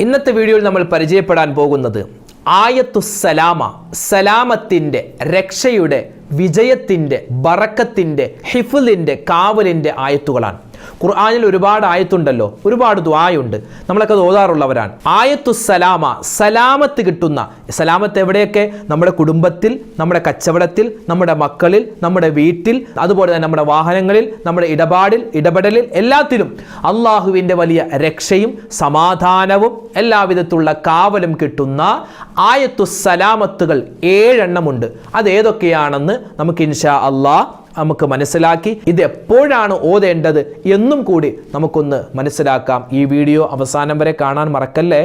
ഇന്നത്തെ വീഡിയോയിൽ നമ്മൾ പരിചയപ്പെടാൻ പോകുന്നത് ആയത്തു സലാമ സലാമത്തിന്റെ രക്ഷയുടെ വിജയത്തിന്റെ ബറക്കത്തിന്റെ ഹിഫുലിന്റെ കാവലിന്റെ ആയത്തുകളാണ്. ഖുർആാനിൽ ഒരുപാട് ആയത്തുണ്ടല്ലോ ഒരുപാട് ദ്വായുണ്ട് നമ്മളൊക്കെ ഓതാറുള്ളവരാണ്. ആയത്തു സലാമ സലാമത്ത് കിട്ടുന്ന സലാമത്ത് എവിടെയൊക്കെ? നമ്മുടെ കുടുംബത്തിൽ നമ്മുടെ കച്ചവടത്തിൽ നമ്മുടെ മക്കളിൽ നമ്മുടെ വീട്ടിൽ അതുപോലെ തന്നെ നമ്മുടെ വാഹനങ്ങളിൽ നമ്മുടെ ഇടപാടിൽ ഇടപെടലിൽ എല്ലാത്തിലും അള്ളാഹുവിന്റെ വലിയ രക്ഷയും സമാധാനവും എല്ലാവിധത്തുള്ള കാവലും കിട്ടുന്ന ആയത്തു സലാമത്തുകൾ ഏഴെണ്ണമുണ്ട്. അത് ഏതൊക്കെയാണെന്ന് നമുക്ക് ഇൻഷാ അള്ളാഹ് നമുക്ക് മനസ്സിലാക്കി ഇത് എപ്പോഴാണ് ഓതേണ്ടത് എന്നും കൂടി നമുക്കൊന്ന് മനസ്സിലാക്കാം. ഈ വീഡിയോ അവസാനം വരെ കാണാൻ മറക്കല്ലേ?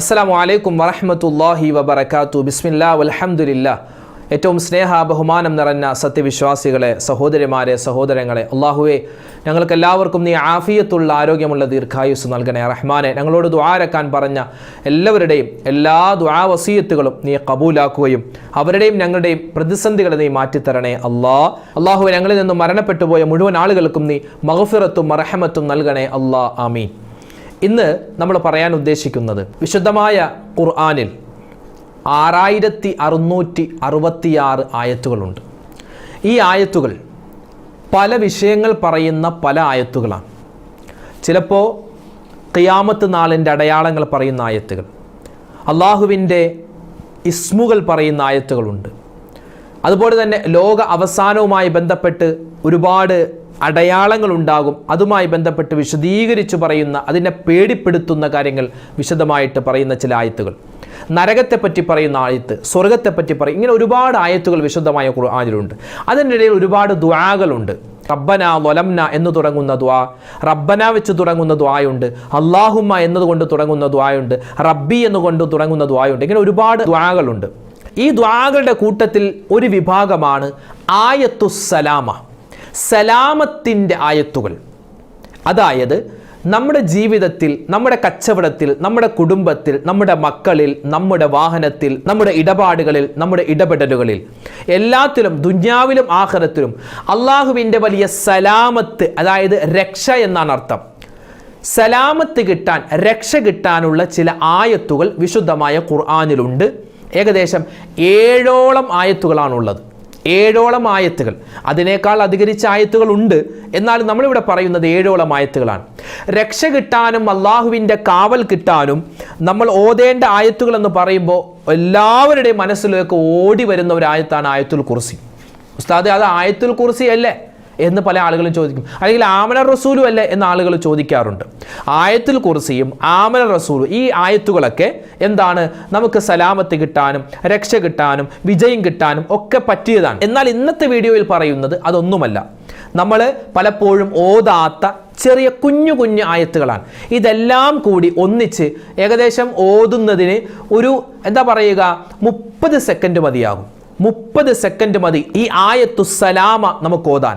അസ്സാം വലൈക്കും വറഹമത്തല്ലാഹി വബർക്കാത്തു ബിസ്മില്ലാ വൽഹംദുലില്ലാ. ഏറ്റവും സ്നേഹ ബഹുമാനം നിറഞ്ഞ സത്യവിശ്വാസികളെ സഹോദരിമാരെ സഹോദരങ്ങളെ അള്ളാഹുവെ ഞങ്ങൾക്ക് എല്ലാവർക്കും നീ ആഫിയത്തുള്ള ആരോഗ്യമുള്ള ദീർഘായുസ് നൽകണേ. റഹ്മാനെ ഞങ്ങളോട് ദ്വാരക്കാൻ പറഞ്ഞ എല്ലാവരുടെയും എല്ലാ ദ്വാ വസീയത്തുകളും നീ കബൂലാക്കുകയും അവരുടെയും ഞങ്ങളുടെയും പ്രതിസന്ധികളെ നീ മാറ്റിത്തരണേ. അള്ളാ അള്ളാഹുവെ ഞങ്ങളിൽ നിന്ന് മരണപ്പെട്ടുപോയ മുഴുവൻ ആളുകൾക്കും നീ മഹഫിറത്തും മറഹമത്തും നൽകണേ. അള്ളാ ആമീൻ. ഇന്ന് നമ്മൾ പറയാൻ ഉദ്ദേശിക്കുന്നത് വിശുദ്ധമായ ഖുർആാനിൽ ആറായിരത്തി അറുന്നൂറ്റി അറുപത്തിയാറ് ആയത്തുകളുണ്ട്. ഈ ആയത്തുകൾ പല വിഷയങ്ങൾ പറയുന്ന പല ആയത്തുകളാണ്. ചിലപ്പോൾ ഖിയാമത്ത് നാളിന്റെ അടയാളങ്ങൾ പറയുന്ന ആയത്തുകൾ അള്ളാഹുവിന്റെ ഇസ്മുകൾ പറയുന്ന ആയത്തുകളുണ്ട്. അതുപോലെ തന്നെ ലോക അവസാനവുമായി ബന്ധപ്പെട്ട് ഒരുപാട് അടയാളങ്ങൾ ഉണ്ടാകും അതുമായി ബന്ധപ്പെട്ട് വിശദീകരിച്ച് പറയുന്ന അതിനെ പേടിപ്പെടുത്തുന്ന കാര്യങ്ങൾ വിശദമായിട്ട് പറയുന്ന ചില ആയത്തുകൾ. നരകത്തെപ്പറ്റി പറയുന്ന ആയത്ത് സ്വർഗത്തെപ്പറ്റി പറയും ഇങ്ങനെ ഒരുപാട് ആയത്തുകൾ വിശദമായ ഖുർആാനിലുണ്ട്. അതിനിടയിൽ ഒരുപാട് ദ്വാകളുണ്ട് റബ്ബന ലൊലംന എന്ന് തുടങ്ങുന്ന ദ്വാ റബ്ബന വെച്ച് തുടങ്ങുന്ന ദ്വായുണ്ട് അള്ളാഹുമ്മ എന്നതുകൊണ്ട് തുടങ്ങുന്ന ദ്വായുണ്ട് റബ്ബി എന്നുകൊണ്ട് തുടങ്ങുന്ന ദ്വായുണ്ട് ഇങ്ങനെ ഒരുപാട് ദ്വാകളുണ്ട് ഈ ദ്വാകളുടെ കൂട്ടത്തിൽ ഒരു വിഭാഗമാണ് ആയത്തു സലാമ സലാമത്തിന്റെ ആയത്തുകൾ. അതായത് നമ്മുടെ ജീവിതത്തിൽ നമ്മുടെ കച്ചവടത്തിൽ നമ്മുടെ കുടുംബത്തിൽ നമ്മുടെ മക്കളിൽ നമ്മുടെ വാഹനത്തിൽ നമ്മുടെ ഇടപാടുകളിൽ നമ്മുടെ ഇടപെടലുകളിൽ എല്ലാത്തിലും ദുന്യാവിലും ആഹ്റത്തിലും അള്ളാഹുവിന്റെ വലിയ സലാമത്ത് അതായത് രക്ഷ എന്നാണ് അർത്ഥം. സലാമത്ത് കിട്ടാൻ രക്ഷ കിട്ടാനുള്ള ചില ആയത്തുകൾ വിശുദ്ധമായ ഖുർആാനിലുണ്ട്. ഏകദേശം ഏഴോളം ആയത്തുകളാണുള്ളത്. ഏഴോളം ആയത്തുകൾ. അതിനേക്കാൾ അധികരിച്ച ആയത്തുകൾ ഉണ്ട് എന്നാൽ നമ്മളിവിടെ പറയുന്നത് ഏഴോളം ആയത്തുകളാണ്. രക്ഷ കിട്ടാനും അള്ളാഹുവിന്റെ കാവൽ കിട്ടാനും നമ്മൾ ഓതേണ്ട ആയത്തുകൾ എന്ന് പറയുമ്പോൾ എല്ലാവരുടെയും മനസ്സിലേക്ക് ഓടി വരുന്ന ഒരു ആയത്താണ് ആയത്തുൽ കുർസി. ഉസ്താദ് അത് ആയത്തുൽ കുർസി അല്ലേ? എന്ന് പല ആളുകളും ചോദിക്കും. അല്ലെങ്കിൽ ആമന റസൂലും അല്ലേ എന്ന് ആളുകൾ ചോദിക്കാറുണ്ട്. ആയത്തിൽ കുറിസിയും ആമന റസൂലും ഈ ആയത്തുകളൊക്കെ എന്താണ്? നമുക്ക് സലാമത്ത് കിട്ടാനും രക്ഷ കിട്ടാനും വിജയം കിട്ടാനും ഒക്കെ പറ്റിയതാണ്. എന്നാൽ ഇന്നത്തെ വീഡിയോയിൽ പറയുന്നത് അതൊന്നുമല്ല. നമ്മൾ പലപ്പോഴും ഓതാത്ത ചെറിയ കുഞ്ഞു കുഞ്ഞു ആയത്തുകളാണ്. ഇതെല്ലാം കൂടി ഒന്നിച്ച് ഏകദേശം ഓതുന്നതിന് ഒരു എന്താ പറയുക മുപ്പത് സെക്കൻഡ് മതിയാകും. മുപ്പത് സെക്കൻഡ് മതി. ഈ ആയത്തു സലാമ നമുക്ക് ഓതാൻ.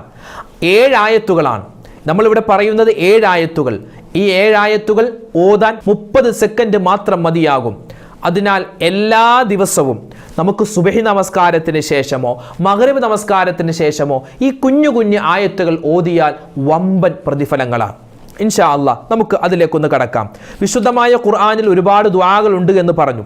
ഏഴായത്തുകളാണ്. നമ്മളിവിടെ പറയുന്നത് ഏഴായത്തുകൾ. ഈ ഏഴായത്തുകൾ ഓതാൻ മുപ്പത് സെക്കൻഡ് മാത്രം മതിയാകും. അതിനാൽ എല്ലാ ദിവസവും നമുക്ക് സുബഹി നമസ്കാരത്തിന് ശേഷമോ മകരവ് നമസ്കാരത്തിന് ശേഷമോ ഈ കുഞ്ഞു കുഞ്ഞു ആയത്തുകൾ ഓതിയാൽ വമ്പൻ പ്രതിഫലങ്ങളാണ്. ഇൻഷാ അല്ല നമുക്ക് അതിലേക്കൊന്ന് കടക്കാം. വിശുദ്ധമായ ഖുർആാനിൽ ഒരുപാട് ദ്വാകൾ ഉണ്ട് എന്ന് പറഞ്ഞു.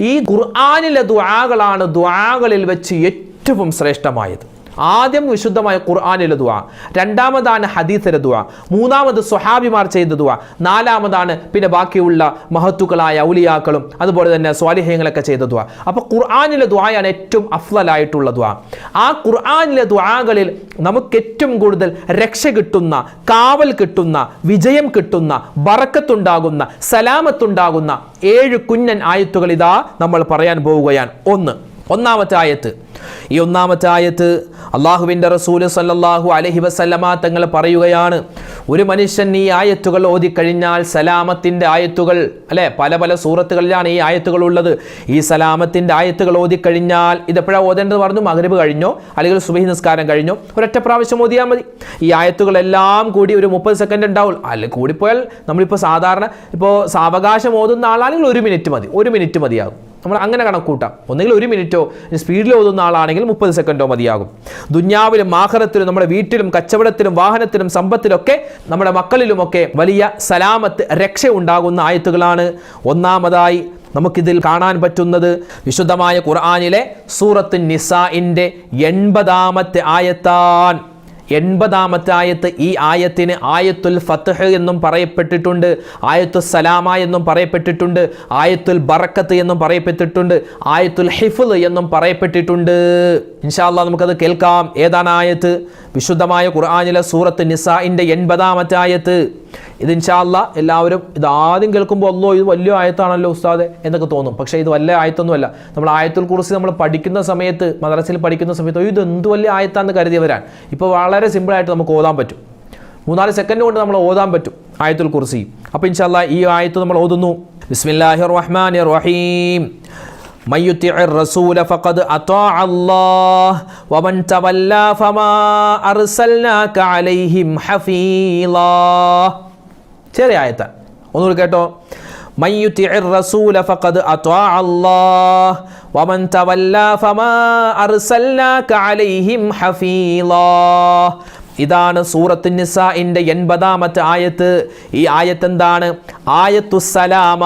ഈ ഖുർആാനിലെ ദ്വാകളാണ് ദ്വാകളിൽ വെച്ച് ഏറ്റവും ശ്രേഷ്ഠമായത്. ആദ്യം വിശുദ്ധമായ ഖുർആാനിലെ ദുവ രണ്ടാമതാണ് ഹദീസിലെ ദുവ മൂന്നാമത് സ്വഹാബിമാർ ചെയ്ത ദുവ നാലാമതാണ് പിന്നെ ബാക്കിയുള്ള മഹത്തുക്കളായ ഔലിയാക്കളും അതുപോലെ തന്നെ സ്വാലിഹ്യങ്ങളൊക്കെ ചെയ്ത ദുവ അപ്പോൾ ഖുർആാനിലെ ദ്വായാണ് ഏറ്റവും അഫ്ലലായിട്ടുള്ള ദ്വാ ആ ഖുർആാനിലെ ദ്വാകളിൽ നമുക്ക് ഏറ്റവും കൂടുതൽ രക്ഷ കിട്ടുന്ന കാവൽ കിട്ടുന്ന വിജയം കിട്ടുന്ന ബറക്കത്തുണ്ടാകുന്ന സലാമത്തുണ്ടാകുന്ന ഏഴ് കുഞ്ഞൻ ആയത്തുകൾ ഇതാ നമ്മൾ പറയാൻ പോവുകയാണ്. ഒന്ന് ഒന്നാമത്തെ ആയത്ത് ഈ ഒന്നാമത്തെ ആയത്ത് അള്ളാഹുവിന്റെ റസൂൽ സല്ലാഹു അലഹി വസല്ലമ തങ്ങൾ പറയുകയാണ് ഒരു മനുഷ്യൻ ഈ ആയത്തുകൾ ഓതിക്കഴിഞ്ഞാൽ സലാമത്തിന്റെ ആയത്തുകൾ അല്ലെ? പല പല സൂറത്തുകളിലാണ് ഈ ആയത്തുകൾ ഉള്ളത്. ഈ സലാമത്തിന്റെ ആയത്തുകൾ ഓതിക്കഴിഞ്ഞാൽ ഇതെപ്പോഴാണ് ഓതേണ്ടത് പറഞ്ഞു? മകരവ് കഴിഞ്ഞോ? അല്ലെങ്കിൽ സുബഹി നിസ്കാരം കഴിഞ്ഞോ? ഒരൊറ്റ പ്രാവശ്യം ഓതിയാൽ മതി. ഈ ആയത്തുകളെല്ലാം കൂടി ഒരു മുപ്പത് സെക്കൻഡ് ഉണ്ടാവും. അല്ലെ കൂടിപ്പോയാൽ നമ്മളിപ്പോൾ സാധാരണ ഇപ്പോൾ സാവകാശം ഓതുന്ന ആളാണെങ്കിൽ ഒരു മിനിറ്റ് മതി. ഒരു മിനിറ്റ് മതിയാകും. നമ്മൾ അങ്ങനെ കണക്കൂട്ടാം ഒന്നുകിൽ ഒരു മിനിറ്റോ സ്പീഡിൽ ഓതുന്ന ആളാണെങ്കിൽ മുപ്പത് സെക്കൻഡോ മതിയാകും. ദുന്യാവിലും ആഹാരത്തിലും നമ്മുടെ വീട്ടിലും കച്ചവടത്തിലും വാഹനത്തിലും സമ്പത്തിലൊക്കെ നമ്മുടെ മക്കളിലുമൊക്കെ വലിയ സലാമത്ത് രക്ഷ ഉണ്ടാകുന്ന ആയത്തുകളാണ്. ഒന്നാമതായി നമുക്കിതിൽ കാണാൻ പറ്റുന്നത് വിശുദ്ധമായ ഖുർആാനിലെ സൂറത്ത് നിസാഇന്റെ എൺപതാമത്തെ ആയത്താൻ. എൺപതാമത്തെ ആയത്ത് ഈ ആയത്തിന് ആയത്തുൽ ഫത്തഹ് എന്നും പറയപ്പെട്ടിട്ടുണ്ട് ആയത്തുൽ സലാമ എന്നും പറയപ്പെട്ടിട്ടുണ്ട് ആയത്തുൽ ബറക്കത്ത് എന്നും പറയപ്പെട്ടിട്ടുണ്ട് ആയത്തുൽ ഹിഫുൽ എന്നും പറയപ്പെട്ടിട്ടുണ്ട്. ഇൻഷാല്ല നമുക്കത് കേൾക്കാം. ഏതാണ് ആയത്ത്? വിശുദ്ധമായ ഖുർആാനിലെ സൂറത്ത് നിസാഇന്റെ എൺപതാമത്തെ ആയത്ത് ഇത് ഇൻഷാല്ല എല്ലാവരും ഇത് ആദ്യം കേൾക്കുമ്പോൾ അല്ലോ ഇത് വലിയ ആയത്താണല്ലോ ഉസ്താദ് എന്നൊക്കെ തോന്നും. പക്ഷേ ഇത് വലിയ ആയത്തൊന്നുമല്ല. നമ്മൾ ആയത്തിൽ കുറിച്ച് നമ്മൾ പഠിക്കുന്ന സമയത്ത് മദ്രസയിൽ പഠിക്കുന്ന സമയത്ത് ഇത് എന്ത് വലിയ ആയത്താന്ന് കരുതിയവരാൻ ഇപ്പോൾ വളരെ സിമ്പിളായിട്ട് നമുക്ക് ഓതാൻ പറ്റും. മൂന്നാൽ സെക്കൻഡ് കൊണ്ട് നമ്മൾ ഓതാൻ പറ്റും ആയത്തുൽ കുറിച്ച് അപ്പോൾ ഇൻഷാല്ല ഈ ആയത്ത് നമ്മൾ ഓതുന്നു. ബിസ്മില്ലാഹിർ റഹ്മാനിർ റഹീം. ചെറിയ ആയത്ത. ഒന്നുകൂടി കേട്ടോ. മയ്യുത്തി റസൂല ഫഖദ് അത്വാ അല്ലാഹ് വമൻ തവല്ല ഫമാ അർസൽനാക അലൈഹിം ഹഫീലാ. ഇതാണ് സൂറത്ത് നിസാഇന്റെ എൺപതാമത്തെ ആയത്ത്. ഈ ആയത്ത് എന്താണ് ആയത്തു സലാമ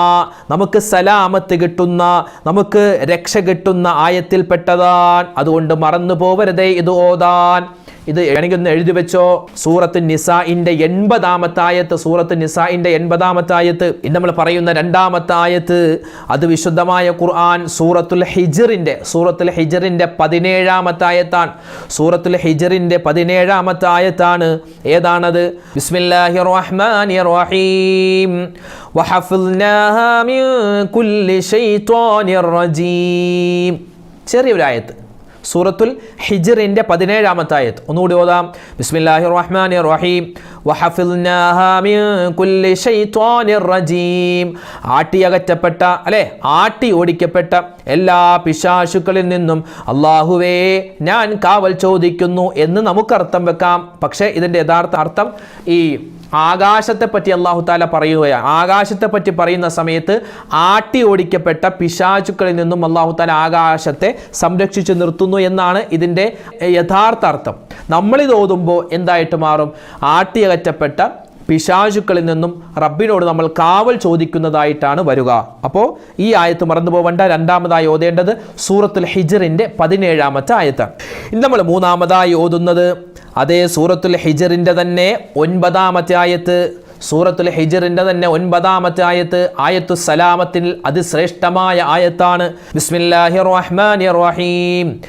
നമുക്ക് സലാമത്ത് കിട്ടുന്ന നമുക്ക് രക്ഷ കിട്ടുന്ന ആയത്തിൽപ്പെട്ടതാണ്. അതുകൊണ്ട് മറന്നു പോവരുതേ ഇത് ഓതാൻ. ഇത് എനിക്കൊന്ന് എഴുതി വെച്ചോ. സൂറത്ത് നിസാഇന്റെ എൺപതാമത്തായത്ത് സൂറത്ത് നിസാഇന്റെ എൺപതാമത്തായത്ത് ഇന്ന് നമ്മൾ പറയുന്ന രണ്ടാമത്തായത്ത് അത് വിശുദ്ധമായ ഖുർആൻ സൂറത്തുൽ ഹിജറിന്റെ സൂറത്തുൽ ഹിജറിന്റെ പതിനേഴാമത്തായത്താണ് സൂറത്തുൽ ഹിജറിന്റെ പതിനേഴാമത്തായത്താണ് ഏതാണത്? റഹ്മാനി റഹീം മിൻ കുല്ലി റജീം ചെറിയൊരു ആയത്ത്. സൂറത്തുൽ ഹിജറിന്റെ പതിനേഴാമത്തായത് ഒന്നുകൂടി ഓതാം. ബിസ്മില്ലാഹി റഹ്മാനിർ റഹീം ആട്ടിയകറ്റപ്പെട്ട അല്ലെ? ആട്ടി ഓടിക്കപ്പെട്ട എല്ലാ പിശാശുക്കളിൽ നിന്നും അള്ളാഹുവേ ഞാൻ കാവൽ ചോദിക്കുന്നു എന്ന് നമുക്ക് അർത്ഥം വെക്കാം. പക്ഷേ ഇതിന്റെ യഥാർത്ഥ അർത്ഥം ഈ ആകാശത്തെ പറ്റി അള്ളാഹു താല പറയുകയാണ്. ആകാശത്തെ പറ്റി പറയുന്ന സമയത്ത് ആട്ടി ഓടിക്കപ്പെട്ട പിശാചുക്കളിൽ നിന്നും അള്ളാഹു താല ആകാശത്തെ സംരക്ഷിച്ചു നിർത്തുന്നു എന്നാണ് ഇതിന്റെ യഥാർത്ഥ അർത്ഥം. നമ്മളിത് ഓതുമ്പോൾ എന്തായിട്ട് മാറും? ആട്ടിയകറ്റപ്പെട്ട പിശാചുക്കളിൽ നിന്നും റബ്ബിനോട് നമ്മൾ കാവൽ ചോദിക്കുന്നതായിട്ടാണ് വരിക. അപ്പോൾ ഈ ആയത്ത് മറന്നു പോവേണ്ട. രണ്ടാമതായി ഓതേണ്ടത് സൂറത്തുൽ ഹിജറിന്റെ പതിനേഴാമത്തെ ആയത്ത്. ഇന്ന് നമ്മൾ മൂന്നാമതായി ഓതുന്നത് അതേ സൂറത്തുൽ ഹിജറിന്റെ തന്നെ ഒൻപതാമത്തെ ആയത്ത്. സൂറത്തുൽ ഹിജറിന്റെ തന്നെ ഒൻപതാമത്തെ ആയത്ത്. ആയത്തു സലാമത്തിൽ അതിശ്രേഷ്ഠമായ ആയത്താണ്. ബിസ്മില്ലാഹി റഹ്മാൻ റഹീം.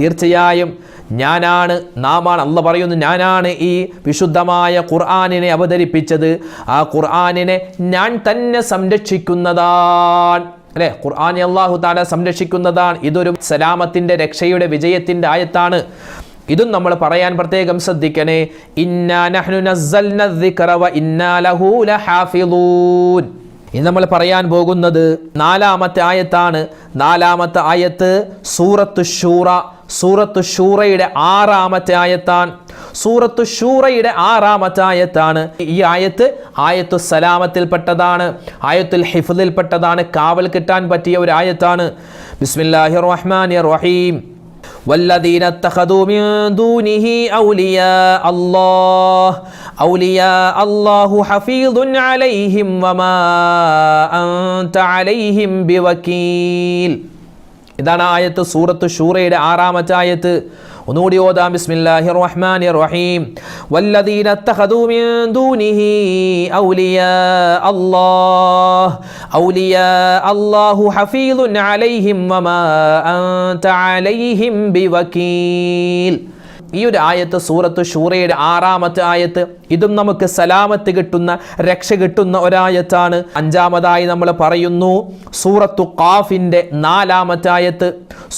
തീർച്ചയായും ഞാനാണ് നാമാണ് അല്ല പറയുന്നു ഞാനാണ് ഈ വിശുദ്ധമായ ഖുർആാനിനെ അവതരിപ്പിച്ചത്. ആ ഖുർആാനിനെ ഞാൻ തന്നെ സംരക്ഷിക്കുന്നതാണ്. അല്ലേ? ഖുർആൻ അള്ളാഹു താല സംരക്ഷിക്കുന്നതാണ്. ഇതൊരു സലാമത്തിന്റെ രക്ഷയുടെ വിജയത്തിന്റെ ആയത്താണ്. ഇതും നമ്മൾ പറയാൻ പ്രത്യേകം ശ്രദ്ധിക്കണേ. ഇന്നാ നഹ്നു നസ്സൽന വ ഇന്നാ ലഹു ഇന്ന് നമ്മൾ പറയാൻ പോകുന്നത് നാലാമത്തെ ആയത്താണ്. നാലാമത്തെ ആയത്ത് സൂറത്ത് ഷൂറ സൂറത്ത് ഷൂറയുടെ ആറാമത്തെ ആയത്താണ്. സൂറത്ത് ഷൂറയുടെ ആറാമത്തെ ആയത്താണ്. ഈ ആയത്ത് ആയത്തു സലാമത്തിൽപ്പെട്ടതാണ്. ആയത്തുൽ ഹിഫിൽപ്പെട്ടതാണ് കാവൽ കിട്ടാൻ പറ്റിയ ഒരു ആയത്താണ്. ബിസ്മില്ലാഹിർ റഹ്മാനിർ റഹീം. والذين اتخذوا من دونه أولياء الله أولياء الله حفيظ عليهم وما أنت عليهم بوكيل ഇതാണ് ആയത്ത് സൂറത്ത് ഷൂറയുടെ ആറാമത്തെ ആയത്ത് ഒന്നുകൂടി ഓതാം. ബിസ്മില്ലാഹി റഹ്മാനിർ റഹീം വല്ലദീന തഖദൂ മിൻ ദൂനിഹി ഔലിയാ അല്ലാഹ്. ഔലിയാ അല്ലാഹു ഹഫീദുൻ അലൈഹിം വമാ അൻത അലൈഹിം ബിവകീൽ. ഈ ഒരു ആയത്ത് സൂറത്ത് ഷൂറയുടെ ആറാമത്തെ ആയത്ത് ഇതും നമുക്ക് സലാമത്ത് കിട്ടുന്ന രക്ഷ കിട്ടുന്ന ഒരായത്താണ്. അഞ്ചാമതായി നമ്മൾ പറയുന്നു സൂറത്തു കാഫിന്റെ നാലാമത്തെ ആയത്ത്.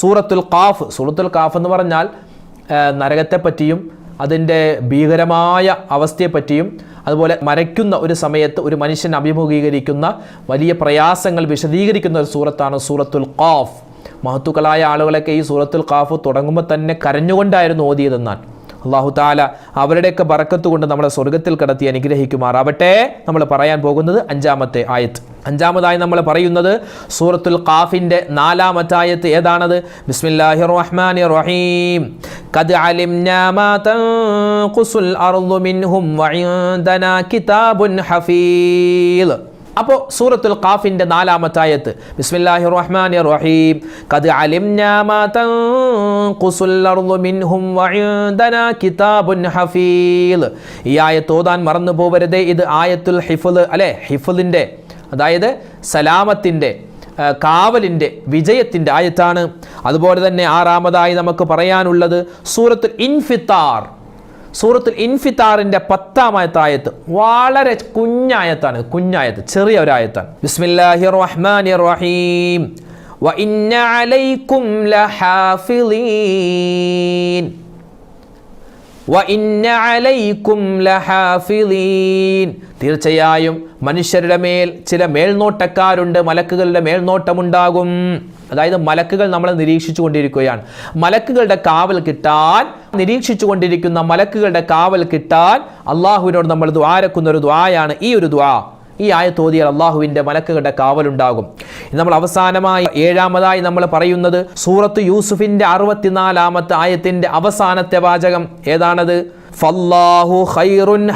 സൂറത്തുൽ കാഫ് സൂറത്തുൽ കാഫ് എന്ന് പറഞ്ഞാൽ നരകത്തെപ്പറ്റിയും അതിന്റെ ഭീകരമായ അവസ്ഥയെപ്പറ്റിയും അതുപോലെ മരയ്ക്കുന്ന ഒരു സമയത്ത് ഒരു മനുഷ്യൻ അഭിമുഖീകരിക്കുന്ന വലിയ പ്രയാസങ്ങൾ വിശദീകരിക്കുന്ന ഒരു സൂറത്താണ് സൂറത്തുൽ ഖാഫ്. മഹത്തുക്കളായ ആളുകളൊക്കെ ഈ സൂറത്തുൽ ഖാഫ് തുടങ്ങുമ്പോൾ തന്നെ കരഞ്ഞുകൊണ്ടായിരുന്നു ഓതിയതെന്നാൽ. അള്ളാഹു താല അവരുടെയൊക്കെ ബറക്കത്ത് കൊണ്ട് നമ്മളെ സ്വർഗത്തിൽ കടത്തി അനുഗ്രഹിക്കുമാറാവട്ടെ. നമ്മൾ പറയാൻ പോകുന്നത് അഞ്ചാമത്തെ ആയത്ത്. അഞ്ചാമതായി നമ്മൾ പറയുന്നത് സൂറത്തുൽ ഖാഫിന്റെ നാലാമത്തെ ആയത്ത് ഏതാണത്? ബിസ്മില്ലാഹിർ റഹ്മാനിർ റഹീം. അപ്പോൾ സൂറത്തുൽ ഖാഫിന്റെ നാലാമത്തെ ആയത്ത് ബിസ്മില്ലാഹി റഹ്മാനിർ റഹീം അർളു മിൻഹും കിതാബുൻ ഹഫീൽ ഈ ആയത്ത് ഓതാൻ മറന്നു പോവരുത് ഇത് ആയത്തുൽ ഹിഫുൽ അല്ലെ? ഹിഫുലിന്റെ അതായത് സലാമത്തിന്റെ കാവലിന്റെ വിജയത്തിന്റെ ആയത്താണ്. അതുപോലെ തന്നെ ആറാമതായി നമുക്ക് പറയാനുള്ളത് സൂറത്തുൽ ഇൻഫിത്താർ. സൂറത്തുൽ ഇൻഫിത്താറിന്റെ പത്താമത്തെ ആയത്ത് വളരെ കുഞ്ഞായത്താണ്. കുഞ്ഞായത്ത് ചെറിയ ഒരു ആയത്താണ്. ബിസ്മില്ലാഹി റഹ്മാനി റഹീം അലൈക്കും തീർച്ചയായും മനുഷ്യരുടെ മേൽ ചില മേൽനോട്ടക്കാരുണ്ട് മലക്കുകളുടെ മേൽനോട്ടമുണ്ടാകും. അതായത് മലക്കുകൾ നമ്മളെ നിരീക്ഷിച്ചു കൊണ്ടിരിക്കുകയാണ് മലക്കുകളുടെ കാവൽ കിട്ടാൻ നിരീക്ഷിച്ചു കൊണ്ടിരിക്കുന്ന മലക്കുകളുടെ കാവൽ കിട്ടാൻ അള്ളാഹുവിനോട് നമ്മൾ ദ്വാരക്കുന്ന ഒരു ദ്വായാണ് ഈ ഒരു ദ്വാ. ഈ ആയത്തോതിയാൽ അള്ളാഹുവിന്റെ മലക്കുകളുടെ കാവലുണ്ടാകും. നമ്മൾ അവസാനമായി ഏഴാമതായി നമ്മൾ പറയുന്നത് സൂറത്ത് യൂസുഫിന്റെ അറുപത്തിനാലാമത്തെ ആയത്തിന്റെ അവസാനത്തെ വാചകം ഏതാണത്? ഫല്ലാഹു ഖൈറുൻ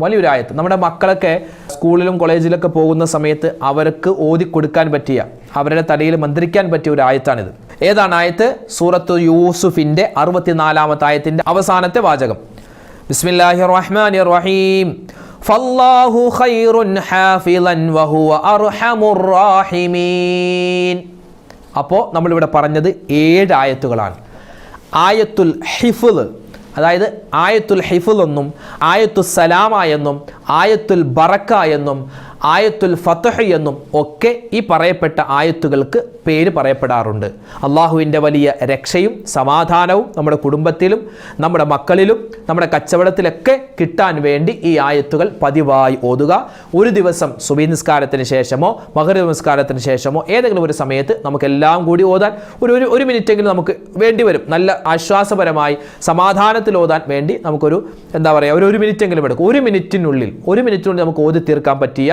വലിയൊരു ആയത്ത്. നമ്മുടെ മക്കളൊക്കെ സ്കൂളിലും കോളേജിലൊക്കെ പോകുന്ന സമയത്ത് അവർക്ക് ഓതി കൊടുക്കാൻ പറ്റിയ അവരുടെ തലയിൽ മന്ത്രിക്കാൻ പറ്റിയ ഒരു ആയത്താണിത്. ഏതാണ് ആയത്ത്? സൂറത്ത് യൂസുഫിന്റെ അറുപത്തിനാലാമത്തെ ആയത്തിന്റെ അവസാനത്തെ വാചകം. ബിസ്മില്ലാഹി റഹ്മാനി റഹീം ഫല്ലാഹു ഖൈറുൻ ഹാഫിളൻ വഹുവ അർഹമുർ റാഹിമീൻ. അപ്പോൾ നമ്മളിവിടെ പറഞ്ഞത് ഏഴ് ആയത്തുകളാണ്. ആയത്തുൽ ഹിഫുൽ അതായത് ആയത്തുൽ ഹിഫുൽ എന്നും ആയത്തുൽ സലാമ എന്നും ആയത്തുൽ ബറക്ക എന്നും ആയത്തുൽ ഫത്തഹ് എന്നും ഒക്കെ ഈ പറയപ്പെട്ട ആയത്തുകൾക്ക് പേര് പറയപ്പെടാറുണ്ട്. അള്ളാഹുവിന്റെ വലിയ രക്ഷയും സമാധാനവും നമ്മുടെ കുടുംബത്തിലും നമ്മുടെ മക്കളിലും നമ്മുടെ കച്ചവടത്തിലൊക്കെ കിട്ടാൻ വേണ്ടി ഈ ആയത്തുകൾ പതിവായി ഓതുക. ഒരു ദിവസം സുബി നിസ്കാരത്തിന് ശേഷമോ മകര നമസ്കാരത്തിന് ശേഷമോ ഏതെങ്കിലും ഒരു സമയത്ത് നമുക്കെല്ലാം കൂടി ഓതാൻ ഒരു ഒരു ഒരു മിനിറ്റെങ്കിലും നമുക്ക് വേണ്ടി വരും. നല്ല ആശ്വാസപരമായി സമാധാനത്തിൽ ഓതാൻ വേണ്ടി നമുക്കൊരു എന്താ പറയുക ഒരു ഒരു മിനിറ്റെങ്കിലും എടുക്കും. ഒരു മിനിറ്റിനുള്ളിൽ ഒരു മിനിറ്റിനുള്ളിൽ നമുക്ക് ഓതി തീർക്കാൻ പറ്റിയ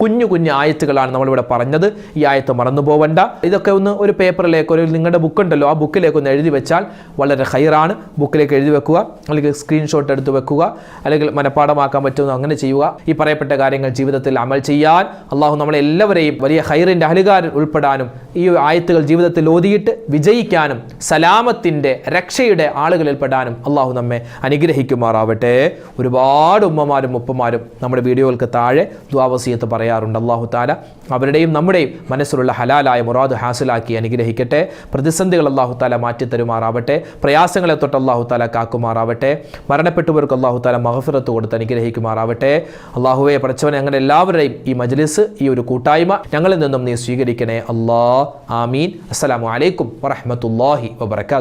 കുഞ്ഞു കുഞ്ഞു ആയത്തുകളാണ് നമ്മളിവിടെ പറഞ്ഞത്. ഈ ആയത്ത് മറന്നു പോവണ്ട ഇതൊക്കെ ഒന്ന് ഒരു പേപ്പറിലേക്ക് ഒരു നിങ്ങളുടെ ബുക്ക് ഉണ്ടല്ലോ ആ ബുക്കിലേക്ക് ഒന്ന് എഴുതി വെച്ചാൽ വളരെ ഹൈറാണ്. ബുക്കിലേക്ക് എഴുതി വെക്കുക അല്ലെങ്കിൽ സ്ക്രീൻഷോട്ട് എടുത്ത് വെക്കുക അല്ലെങ്കിൽ മനഃപ്പാടമാക്കാൻ പറ്റുമെന്ന് അങ്ങനെ ചെയ്യുക. ഈ പറയപ്പെട്ട കാര്യങ്ങൾ ജീവിതത്തിൽ അമൽ ചെയ്യാൻ അള്ളാഹു നമ്മളെ എല്ലാവരെയും വലിയ ഹൈറിന്റെ അലുകാരൻ ഉൾപ്പെടാനും ഈ ആയത്തുകൾ ജീവിതത്തിൽ ഓതിയിട്ട് വിജയിക്കാനും സലാമത്തിന്റെ രക്ഷയുടെ ആളുകളിൽ പെടാനും അള്ളാഹു നമ്മെ അനുഗ്രഹിക്കുമാറാവട്ടെ. ഒരുപാട് ഉമ്മമാരും ഉപ്പമാരും നമ്മുടെ വീഡിയോകൾക്ക് താഴെ ദ്വാവസീയത്ത് പറയാറുണ്ട്. അള്ളാഹു താല അവരുടെയും നമ്മുടെയും മനസ്സിലുള്ള ഹലാലായ മുറാദ് ഹാസിലാക്കി അനുഗ്രഹിക്കട്ടെ. പ്രതിസന്ധികൾ അള്ളാഹു താല മാറ്റിത്തരുമാറാവട്ടെ. പ്രയാസങ്ങളെ തൊട്ട് അള്ളാഹു താല കാക്കുമാറാവട്ടെ. മരണപ്പെട്ടവർക്ക് അള്ളാഹു താല മഹഫിറത്ത് കൊടുത്ത് അനുഗ്രഹിക്കുമാറാവട്ടെ. അള്ളാഹുവെ പഠിച്ചവനെ ഞങ്ങളുടെ എല്ലാവരുടെയും ഈ മജ്ലിസ് ഈ ഒരു കൂട്ടായ്മ ഞങ്ങളിൽ നിന്നും നീ സ്വീകരിക്കണേ. അള്ളാ ആമീൻ. അസ്സലാമു അലൈക്കും വറഹ്മത്തുള്ളാഹി വബറകാതുഹു.